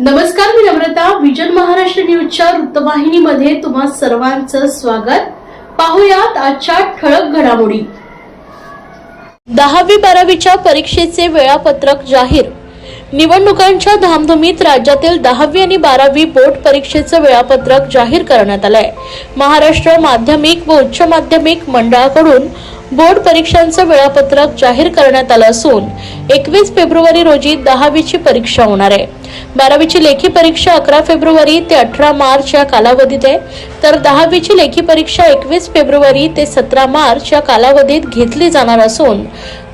नमस्कार मी नम्रता विजन महाराष्ट्र न्यूजच्या वृत्तवाहिनीमध्ये तुम्हा सर्वांचं स्वागत. पाहुयात आजच्या ठळक घडामोडी. दहावी बारावीच्या परीक्षेचे वेळापत्रक जाहीर. निवडणुकांच्या धामधुमीत राज्यातील दहावी आणि बारावी बोर्ड परीक्षेचं वेळापत्रक जाहीर करण्यात आलंय. महाराष्ट्र माध्यमिक व उच्च माध्यमिक मंडळाकडून बोर्ड परीक्षांचं वेळापत्रक जाहीर करण्यात आलं असून एकवीस फेब्रुवारी रोजी दहावीची परीक्षा होणार आहे. बारावीची लेखी परीक्षा अकरा फेब्रुवारी ते अठरा मार्च या कालावधीत आहे. तर दहावीची लेखी परीक्षा एकवीस फेब्रुवारी ते सतरा मार्च या कालावधीत घेतली जाणार असून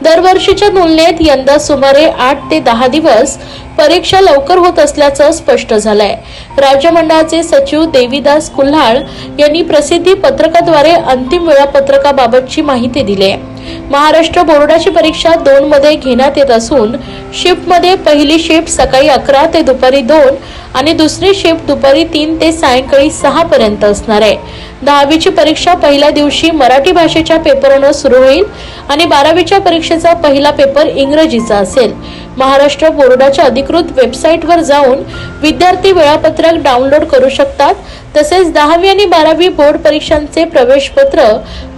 दरवर्षीच्या तुलनेत यंदा सुमारे आठ ते दहा दिवस परीक्षा लवकर होत असल्याचं स्पष्ट झालंय. राज्य मंडळाचे सचिव देवीदास कुल्हाळ यांनी प्रसिद्धी पत्रकाद्वारे अंतिम वेळापत्रकाबाबतची माहिती दिली आहे. महाराष्ट्र बोर्डाची परीक्षा दोन मध्ये घेण्यात येत असून शिफ्टमध्ये पहिली शिफ्ट सकाळी अकरा ते दुपारी दोन आणि दुसरी शिफ्ट दुपारी तीन ते सायंकाळी सहा पर्यंत असणार आहे. दहावीची परीक्षा पहिल्या दिवशी मराठी भाषेच्या पेपरनं सुरू होईल आणि बारावीच्या परीक्षेचा पहिला पेपर इंग्रजीचा असेल. महाराष्ट्र बोर्डाच्या अधिकृत वेबसाईटवर जाऊन विद्यार्थी वेळापत्रक डाउनलोड करू शकतात. तसेच दहावी आणि बारावी बोर्ड परीक्षांचे प्रवेश पत्र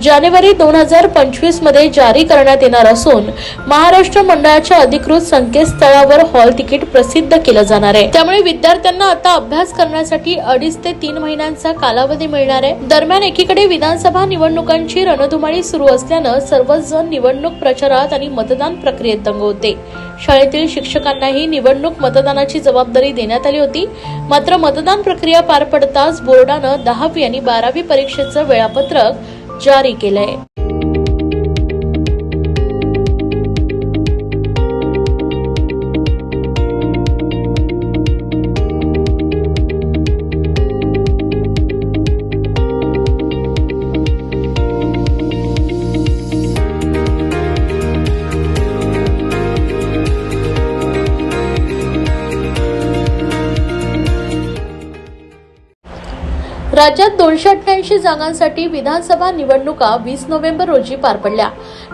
जानेवारी दोन हजार पंचवीसमध्ये जारी करण्यात येणार असून महाराष्ट्र मंडळाच्या अधिकृत संकेतस्थळावर हॉल तिकीट प्रसिद्ध केलं जाणार आहे. त्यामुळे विद्यार्थ्यांना आता अभ्यास करण्यासाठी अडीच ते तीन महिन्यांचा कालावधी मिळणार आहे. दरम्यान एकीकडे विधानसभा निवडणुकांची रणधुमाळी सुरू असल्यानं सर्वच जण निवडणूक प्रचारात आणि मतदान प्रक्रियेत दंग होते. शाळेतील शिक्षकांनाही निवडणूक मतदानाची जबाबदारी देण्यात आली होती. मात्र मतदान प्रक्रिया पार पडताच बोर्डानं दहावी आणि बारावी परीक्षेचं वेळापत्रक जारी केलंय. राज्यात दोनशे अठ्ठ्याऐंशी जागांसाठी विधानसभा निवडणुका वीस नोव्हेंबर रोजी पार पडल्या.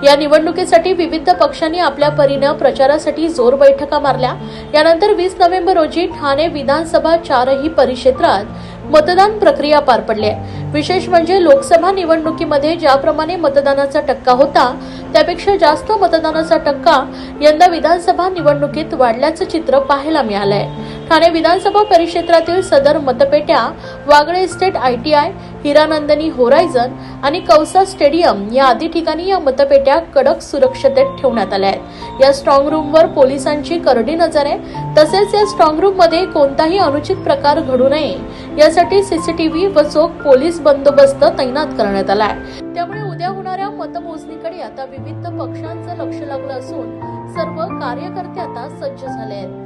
या निवडणुकीसाठी विविध पक्षांनी आपल्या परीनं प्रचारासाठी जोर बैठका मारल्या. यानंतर वीस नोव्हेंबर रोजी ठाणे विधानसभा चारही परिक्षेत्रात मतदान प्रक्रिया पार पडली आहे. विशेष म्हणजे लोकसभा निवडणुकीमध्ये ज्याप्रमाणे मतदानाचा टक्का होता त्यापेक्षा जास्त मतदानाचा टक्का यंदा विधानसभा निवडणुकीत वाढल्याचं चित्र पाहायला मिळालंय. ठाणे विधानसभा परिक्षेत्रातील सदर मतपेट्या Wagle estate ITI Hiranandani horizon आणि कौसा स्टेडियम या आदी ठिकाणी या मतपेट्या कडक सुरक्षतेत ठेवण्यात आल्या आहेत. या स्ट्रॉंग रूमवर पोलिसांची करडी नजर आहे तसेच या स्ट्रॉंग रूममध्ये कोणताही अनुचित प्रकार घडू नये यासाठी सीसीटीव्ही व चोख पोलीस बंदोबस्त तैनात करण्यात आला आहे. त्यामुळे उद्या होणाऱ्या मतमोजणीकडे आता विविध पक्षांचं लक्ष लागलं असून सर्व कार्यकर्ते आता सज्ज झाले आहेत.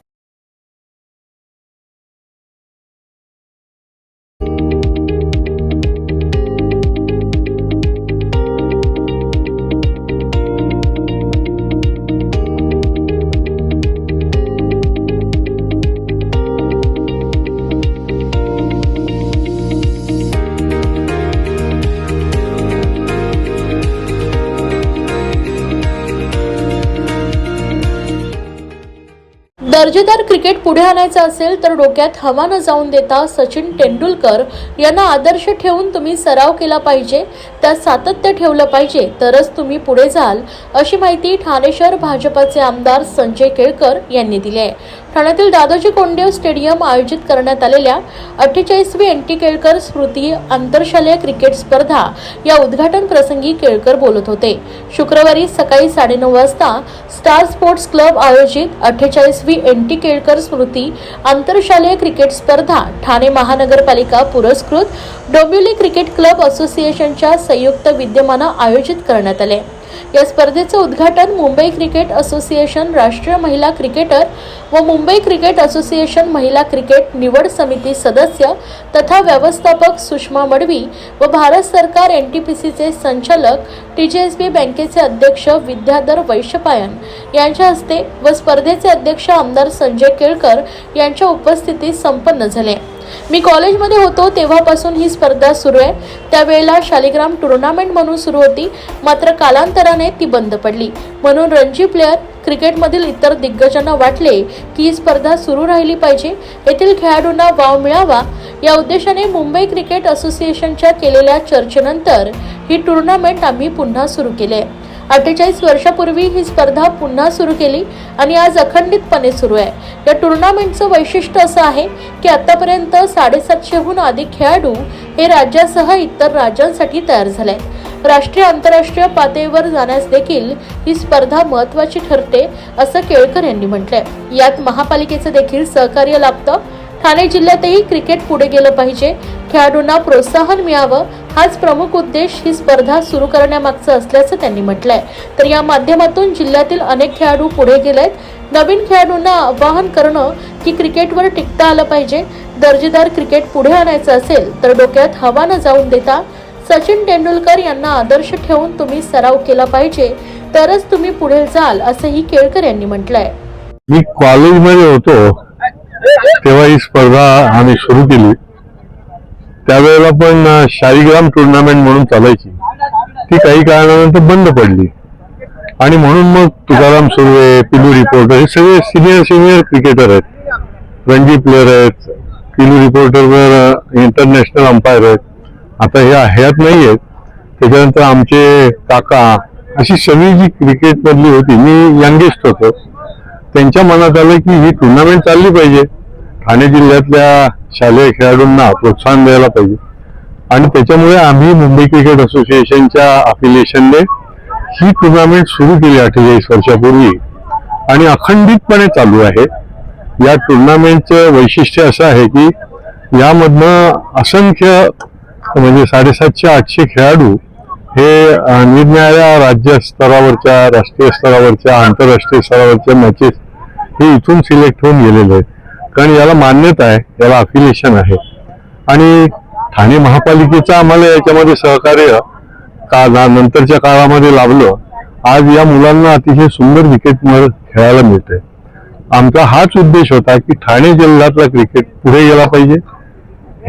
दर्जेदार क्रिकेट पुढे आणायचं असेल तर डोक्यात हवा न जाऊन देता सचिन तेंडुलकर यांना आदर्श ठेवून तुम्ही सराव केला पाहिजे त्यात सातत्य ठेवलं पाहिजे तरच तुम्ही पुढे जाल अशी माहिती ठाणे शहर भाजपाचे आमदार संजय केळकर यांनी दिली आहे. ठाण्यातील दादोजी कोंडेव स्टेडियम आयोजित करण्यात आलेल्या अठ्ठेचाळीसवी एन टी केळकर स्मृती आंतरशालेय क्रिकेट स्पर्धा या उद्घाटन प्रसंगी केळकर बोलत होते. शुक्रवारी सकाळी साडेनऊ वाजता स्टार स्पोर्ट्स क्लब आयोजित अठ्ठेचाळीसवी एन टी केळकर स्मृती आंतरशालेय क्रिकेट स्पर्धा ठाणे महानगरपालिका पुरस्कृत डोंबिवली क्रिकेट क्लब असोसिएशनच्या संयुक्त विद्यमानं आयोजित करण्यात आले. या स्पर्धेचं उद्घाटन मुंबई क्रिकेट असोसिएशन राष्ट्रीय महिला क्रिकेटर व मुंबई क्रिकेट असोसिएशन महिला क्रिकेट निवड समिती सदस्य तथा व्यवस्थापक सुषमा मडवी व भारत सरकार एन टी पी सीचे संचालक टी जी एस बी बँकेचे अध्यक्ष विद्याधर वैश्यपायन यांच्या हस्ते व स्पर्धेचे अध्यक्ष आमदार संजय केळकर यांच्या उपस्थितीत संपन्न झाले. मी कॉलेजमध्ये होतो तेव्हापासून ही स्पर्धा सुरू आहे. त्यावेळेला शालिग्राम टुर्नामेंट म्हणून सुरू होती. मात्र कालांतराने ती बंद पडली. म्हणून रणजी प्लेअर क्रिकेटमधील इतर दिग्गजांना वाटले की ही स्पर्धा सुरू राहिली पाहिजे. येथील खेळाडूंना वाव मिळावा. या उद्देशाने मुंबई क्रिकेट असोसिएशनच्या केलेल्या चर्चेनंतर ही टुर्नामेंट आम्ही पुन्हा सुरू केली आहे अठ्ठेचाळीस वर्षापूर्वी ही स्पर्धा पुन्हा सुरू केली आणि आज अखंडितपणे सुरू आहे. या टुर्नामेंटचं वैशिष्ट्य असं आहे की आतापर्यंत साडेसातशेहून अधिक खेळाडू हे राज्यासह इतर राज्यांसाठी तयार झाले आहेत. राष्ट्रीय आंतरराष्ट्रीय पातळीवर जाण्यास देखील ही स्पर्धा महत्वाची ठरते असं केळकर यांनी म्हटलंय. यात महापालिकेचं देखील सहकार्य लाभतं. ठाणे जिल्ह्यातही क्रिकेट पुढे गेलं पाहिजे. खेळाडूंना प्रोत्साहन मिळावं हाच प्रमुख उद्देश ही स्पर्धा सुरू करण्यामागचं असल्याचं त्यांनी म्हटलंय. तर या माध्यमातून जिल्ह्यातील अनेक खेळाडू पुढे गेलेत. नवीन खेळाडूंना आवाहन करणं की क्रिकेटवर टिकता आलं पाहिजे. दर्जेदार क्रिकेट पुढे आणायचं असेल तर डोक्यात हवा न जाऊन देता सचिन तेंडुलकर यांना आदर्श ठेवून तुम्ही सराव केला पाहिजे. तरच तुम्ही पुढे जाल असंही केळकर यांनी म्हटलंय. मी कॉलेजमध्ये होतो. तेव्हा ही स्पर्धा आम्ही सुरू केली. त्यावेळेला पण अं, टुर्नामेंट म्हणून चालायची. ती काही कारणानंतर बंद पडली. आणि म्हणून मग तुकाराम सुर्वे पिलू रिपोर्टर हे सगळे सिनियर सिनियर क्रिकेटर आहेत. रणजी प्लेअर आहेत पिलू रिपोर्टरवर इंटरनॅशनल अंपायर आहेत. आता हे ह्यात नाही आहेत. त्याच्यानंतर आमचे काका अशी सगळी जी क्रिकेटमधली होती मी यंगेस्ट होतो. त्यांच्या मनात आलं की ही टुर्नामेंट चालली पाहिजे. ठाणे जिल्ह्यातल्या शालेय खेळाडूंना प्रोत्साहन द्यायला पाहिजे. आणि त्याच्यामुळे आम्ही मुंबई क्रिकेट असोसिएशनच्या अफिलिएशनने ही टुर्नामेंट सुरू केली अठ्ठेचाळीस वर्षापूर्वी. आणि अखंडितपणे चालू आहे. या टुर्नामेंटचं वैशिष्ट्य असं आहे की यामधनं असंख्य म्हणजे साडेसातशे आठशे खेळाडू हे निरनिराळ्या राज्य स्तरावरच्या राष्ट्रीय स्तरावरच्या आंतरराष्ट्रीय स्तरावरच्या मॅचेस हे इथून सिलेक्ट होऊन गेलेले आहेत. कारण याला मान्यता आहे याला अफिलिएशन आहे. आणि ठाणे महापालिकेचं आम्हाला याच्यामध्ये सहकार्य का नंतरच्या काळामध्ये लाभलं आज या मुलांना अतिशय सुंदर क्रिकेट खेळायला मिळते आमचा हाच उद्देश होता की ठाणे जिल्ह्यातला क्रिकेट पुढे गेला पाहिजे.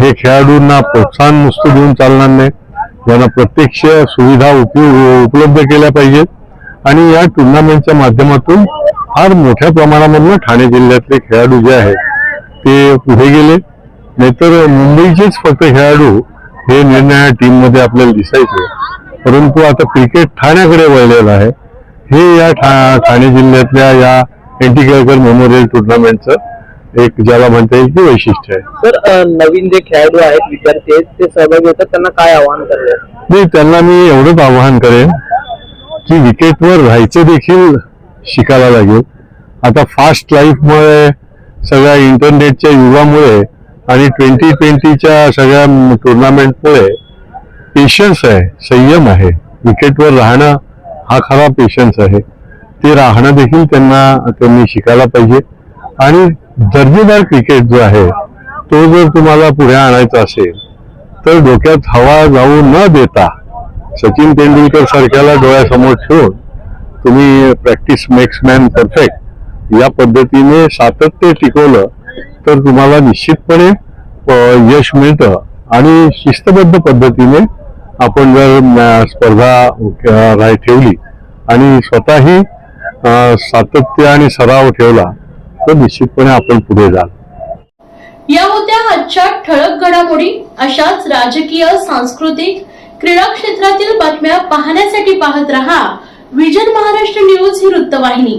हे खेळाडूंना प्रोत्साहन नुसतं देऊन चालणार नाही. यांना प्रत्यक्ष सुविधा उपयोग उपलब्ध केल्या पाहिजेत. आणि या टुर्नामेंटच्या माध्यमातून फार मोठ्या प्रमाणामधनं ठाणे जिल्ह्यातले खेळाडू जे आहेत ते पुढे गेले. नाहीतर मुंबईचेच फक्त खेळाडू हे निर्णया टीममध्ये आपल्याला दिसायचे. परंतु आता क्रिकेट ठाण्याकडे वळलेलं आहे. हे या ठा- ठाणे जिल्ह्यातल्या या एन टी केळकर मेमोरियल टुर्नामेंटचं एक ज्याला म्हणता येईल की वैशिष्ट्य आहे. तर नवीन जे खेळाडू आहेत विद्यार्थी आहेत ते सहभागी होतात त्यांना काय आवाहन करतात मी त्यांना मी एवढंच आवाहन करेन की विकेटवर राहायचं देखील शिकायला लागेल. आता फास्ट लाईफमुळे सगळ्या इंटरनेटच्या युगामुळे आणि ट्वेंटी ट्वेंटीच्या सगळ्या टुर्नामेंटमुळे पेशन्स आहे संयम आहे. विकेटवर राहणं हा खरा पेशन्स आहे. ते राहणं देखील त्यांना त्यांनी शिकायला पाहिजे. आणि दर्जेदार क्रिकेट जो आहे तो जर तुम्हाला पुढे आणायचा असेल तर डोक्यात हवा जाऊ न देता सचिन तेंडुलकर सारख्याला डोळ्यासमोर ठेवून तुम्ही प्रॅक्टिस मेक्स मॅन परफेक्ट या पद्धतीने सातत्य टिकवलं तर तुम्हाला निश्चितपणे यश मिळतं. आणि शिस्तबद्ध पद्धतीने आपण जर स्पर्धा राय ठेवली आणि स्वतःही सातत्य आणि सराव ठेवला तर निश्चितपणे आपण पुढे जाल. या होत्या आजच्या ठळक घडामोडी. अशाच राजकीय सांस्कृतिक क्रीडा क्षेत्रातील बातम्या पाहण्यासाठी पाहत रहा विजन महाराष्ट्र न्यूज ही वृत्तवाहिनी.